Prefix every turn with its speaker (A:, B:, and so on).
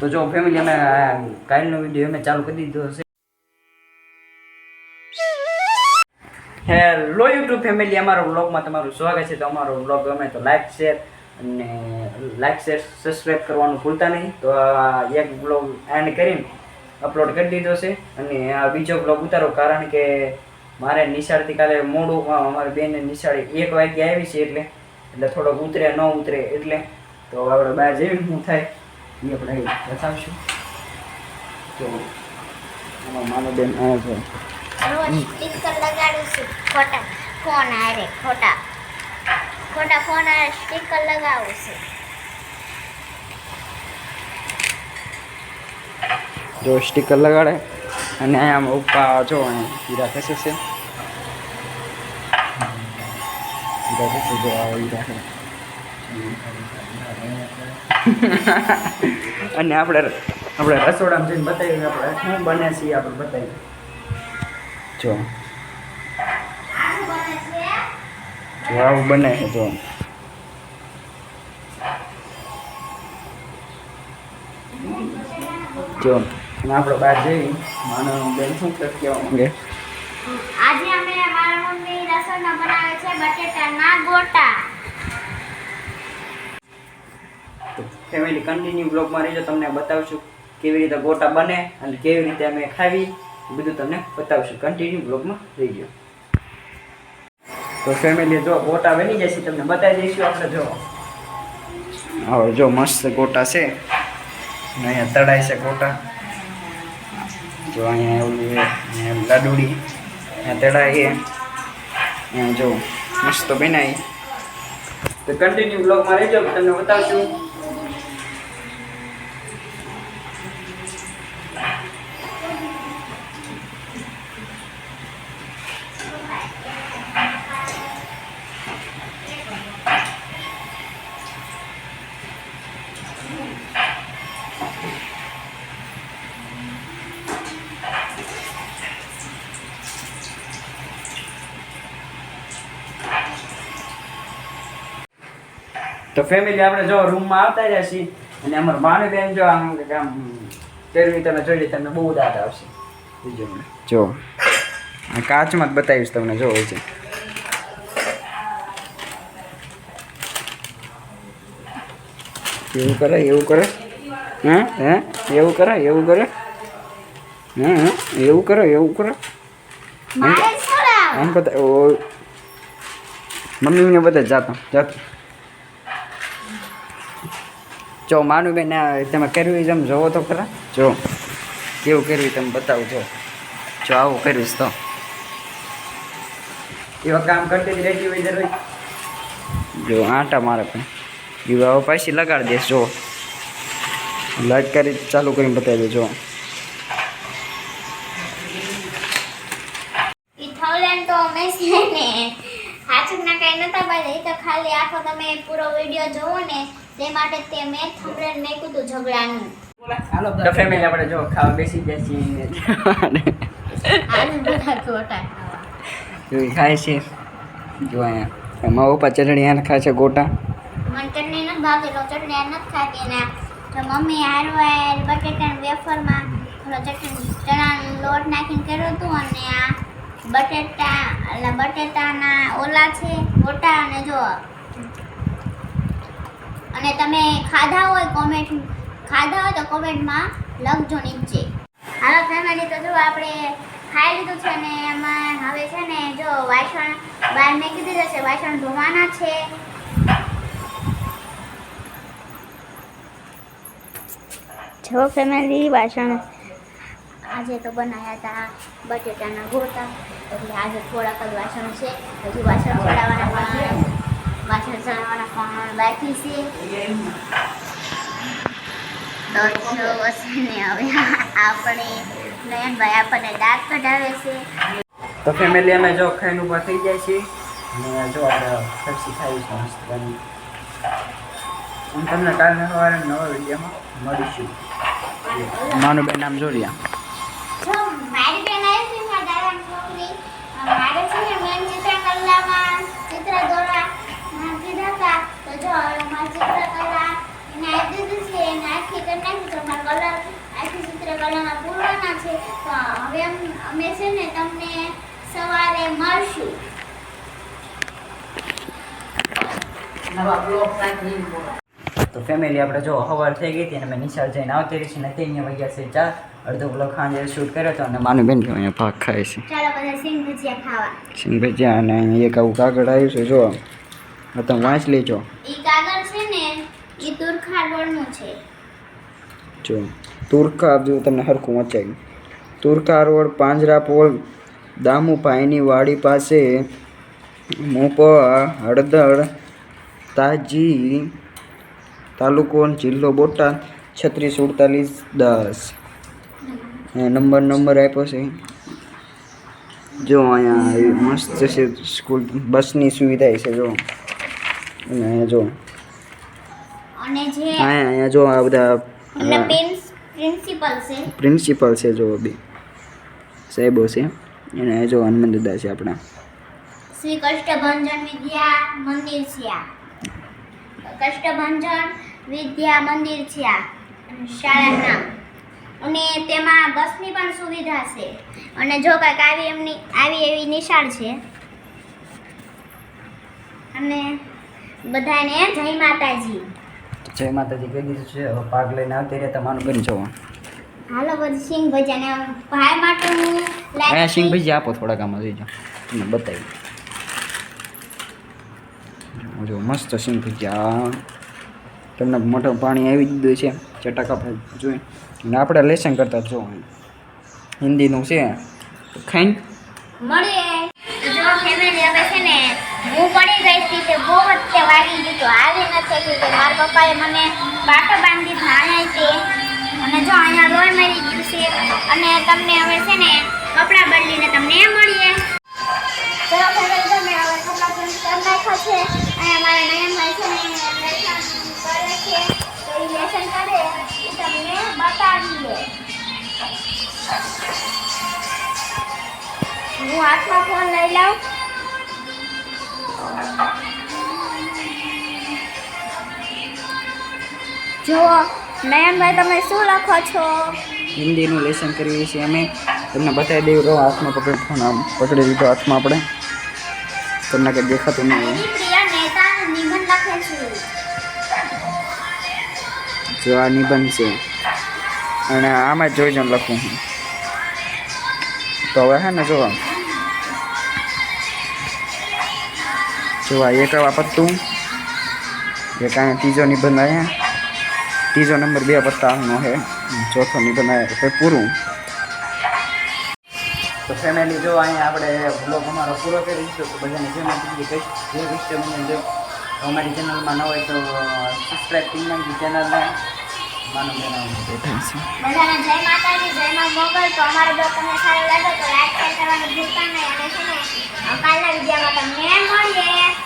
A: તો જો ફેમિલી અમે કાલનો વીડિયો અમે ચાલુ કરી દીધો હશે. હેલો યુટ્યુબ ફેમિલી અમારો વ્લોગમાં તમારું સ્વાગત છે. તો અમારો વ્લોગ ગમે તો લાઈક શેર અને લાઈક શેર સબસ્ક્રાઈબ કરવાનું ભૂલતા નહીં. તો એક વ્લોગ એન્ડ કરીને અપલોડ કરી દીધો છે. અને આ બીજો વ્લોગ ઉતારો કારણ કે મારે નિશાળથી કાલે મોડું અમારે બેનને નિશાળે એક વાગ્યે આવી છે એટલે એટલે થોડોક ઉતરે, ન ઉતરે એટલે, તો આપણે બહાર જેવી શું થાય. એ આપણે બતાવશું. તો મારો માનો બેન આવ્યા છે
B: સ્ટીકર લગાડું છું. ખોટા ફોન આરે ખોટા. ખોટા ફોન આરે સ્ટીકર લગાવું છું.
A: જો સ્ટીકર લગાડે અને અહીંયા ઉપા જો અહીંયા હીરા થશે છે. હીરા થશે જો હીરા અને આપણે આપણે રસોડામાં જઈને બતાવીએ આપણે શું બને છે આપણે બતાવીએ. જો. જો આવું બને છે જો. જો. અને આપણે બહાર જઈ માનો બેન શું કહેવા માંગે
B: આજે અમે મારા મમ્મી રસોઈમાં બનાવે છે બટેટાના ગોટા.
A: તો ફેમિલી કન્ટિન્યુ બ્લોગમાં રહીજો, તમને બતાવશું કેવી રીતે ગોટા બને અને કેવી રીતે અમે ખાવી બધું તમને બતાવશું. કન્ટિન્યુ બ્લોગમાં રહીજો. તો ફેમિલી જો ગોટા બની જશે, તમને બતાવી દઈશું આપણે, જો. હવે જો મસ્ત ગોટા છે. અહીંયા તળાય છે ગોટા. જો અહીંયા છે, અહીંયા લાડુડી. અહીંયા તળાય અહીંયા જો મસ્ત બનાવી તો કન્ટિન્યુ બ્લોગમાં રહેજો, તમને બતાવશું. તો ફેમિલી આપણે જો રૂમમાં આવતા રહ્યા છીએ અને અમારા માને બેન જો આમ કે આમ ફેરવી તમે જોઈ લે તમને બહુ દાદ આવશે. બીજો જો આ કાચમાં જ બતાવીશ તમને જો હોય છે. એવું કરે એવું કરે. હે હે એવું કરે એવું કરે. હે હે એવું કરે એવું કરે.
B: મારે
A: આમ બધા ઓ. મમ્મીને બધા જાતો જાતો. જો માનું બેન આ તમે કરવી જેમ જોવો તો ખરા. જો. કેવું કરવી તમે બતાવો જો. જો આવું કરવીશ તો. એવા કામ કરતી જ રહેતી હોય દરરોજ જો આટા મારે પણ. એવા હવે પાછી લગાડી દઈશ જો. લાઈટ કરી ચાલુ કરીને બતાવી
B: દેજો છે ને. કઈ નતા પાડ્યા તો ખાલી આખો તમે પૂરો વીડિયો જોવો ને તે માટે તે મેં થંબનેલ મેકું તું ઝઘડાનું.
A: તો ફેમિલી આપણે જો ખાવા બેસી ગયા છીએ.
B: આનું બધા ગોટા
A: જો ખાય છે. જો અહીંયા એમાં ઉપર ચટણી આને ખાય છે ગોટા.
B: મને ચટણી નથી ભાવતી તો ચટણી આ નથી ખાતી. ને તો મમ્મી હારવાર બટેટાના વેફરમાં થોડો ચટણી ચણાનો લોટ નાખીને કર્યો હતું અને આ બટેટા એટલે બટેટાના ઓલા છે ગોટા અને જો અને તમે ખાધા હોય કોમેન્ટ ખાધા હોય તો કોમેન્ટમાં લખજો નીચે. હવે ફેમિલી તો જો આપણે ખાઈ લીધું છે ને એમાં હવે છે ને જો વાસણ બહાર મેકી દીધા છે, વાસણ ધોવાના છે. જો ફેમિલી વાસણ આજે તો બનાવ્યા હતા બટેટાના ગોટા, એટલે આજે થોડાક જ વાસણ છે. હજી વાસણ ચડાવવાના વાસણ ચડાવવાના પણ બાકી છે? તો જો વસીને હવે આપણે નયનભાઈ આપણને દાંત કઢાવે છે.
A: તો ફેમિલી અમે જો ખાઈને ઊભા થઈ જાય છીએ. અને જો આપણે ફેપ્સી ખાઈ છે મસ્ત બની. હું તમને કાલે સવારે નવા વિડીયોમાં મળીશું. માનું બેન નામ જોડિયા
B: મારી બેન આવી છે મારા છોકરી મારે છે ને ચિત્રકલામાં ચિત્ર દોરવા. કીધા હતા તો જો હવે મારે ચિત્રકલા એને દીધું છે એને કરી નાખી તો મારે કલરમાં પૂરવાના છે. તો હવે અમે છે ને તમને સવારે મળશું.
C: નવા બ્લોગ નાખી
A: તો ફેમિલી આપણે જો સવાર થઈ ગઈ હતી અને મેં નિશાળ જઈને આવતી રહી છે ને તે અહીંયા વાગ્યા છે ચાર અડધો કલાક ખાંજે શૂટ કર્યો હતો અને માનું બેન અહીંયા ભાગ ખાય છે.
B: ચાલો બધા સિંગ ભજીયા ખાવા.
A: સિંગ ભજીયા અને અહીંયા એક આવું કાગળ આવ્યું છે જો. આ તમે વાંચ લેજો.
B: ઈ કાગળ છે ને ઈ તુરખા રોડનું છે.
A: જો તુર્કા જો તમને હરખું વચાયું. તુરકા રોડ પાંજરાપોળ દામુભાઈની વાડી પાસે મોપા હળદર તાજી તાલુકો જિલ્લો બોટાદ છત્રીસ સુડતાલીસ દસ. નંબર નંબર આપ્યો છે. જો અહીંયા મસ્ત છે સ્કૂલ બસની સુવિધા છે જો. અને અહીંયા જો.
B: અને જે
A: અહીંયા જો આ બધા
B: પ્રિન્સિપલ છે.
A: પ્રિન્સિપલ છે જો બી. સાહેબો છે. અને જો હનુમાન દાદા છે આપણા.
B: શ્રી કષ્ટભંજન વિદ્યા મંદિર છે આ. કષ્ટભંજન વિદ્યા મંદિર છે આ શાળાના અને તેમાં બસની પણ સુવિધા છે. અને જો કાંઈક આવી એમની આવી એવી નિશાળ છે. અને બધાને જય માતાજી.
A: જય માતાજી કહી દીધું છે હવે પાક લઈને આવતી રહે તમારું બની જવા
B: હાલો બધી સિંગ ભજીયા ભાઈ માટે હું
A: અહીંયા સિંગ આપો થોડાક આમાં જોઈજો તમને બતાવી. જો મસ્ત સિંગ ભજીયા તમને મોટું પાણી આવી દીધું છે ચટાક આપણે જોઈએ અને આપણે લેસન કરતા જો હિન્દીનું છે ખાઈ
B: મળીએ. જો ફેમિલી હવે છે ને હું પડી ગઈ હતી તે બહુ જ તે વાગી ગઈ તો આવી નથી ગયું કે મારા પપ્પાએ મને બાટો બાંધી ભાણાઈ છે. અને જો અહીંયા લોહી મરી ગયું છે. અને તમને હવે છે ને કપડાં બદલીને તમને મળીએ. તમે હવે કપડાં ચેન્જ કરી નાખ્યા છે. અહીંયા મારા છે ને લેસન કરે છે. તો એ લેસન કરે એ તમને બતાવીએ. હું હાથમાં ફોન લઈ લઉં. જુઓ નયનભાઈ તમે શું લખો છો?
A: હિન્દીનું લેસન કરીએ છીએ અમે. તમને બતાવી દઈએ રહો હાથમાં પકડી ફોન આમ પકડી લીધો હાથમાં આપણે. તમને કંઈ દેખાતું નહીં જો આ નિબંધ છે. અને આમાં જ જોઈજો લખું હું. તો હવે હે ને જો જો આ એક પત્તું એક અહીંયા ત્રીજો નિબંધ અહીંયા. ત્રીજો નંબર બે પત્તાનો છે ચોથો નિબંધ આવ્યા પૂરું. તો ફેમિલી જો અહીંયા આપણે બ્લોગ અમારો પૂરો કરી દીધો તો બધાને જે માહિતી કઈ જે વિશે મને જો અમારી ચેનલમાં ન હોય તો સબસ્ક્રાઈબ કરી નાખી ચેનલને
B: બધાને જય માતાજી જય મોગલ. તો અમારો બ્લોગ તમને સારો તો લાઈક શેર કરવાનું ભૂલતા છે ને, કાલના વિડીયોમાં તમને મળીએ.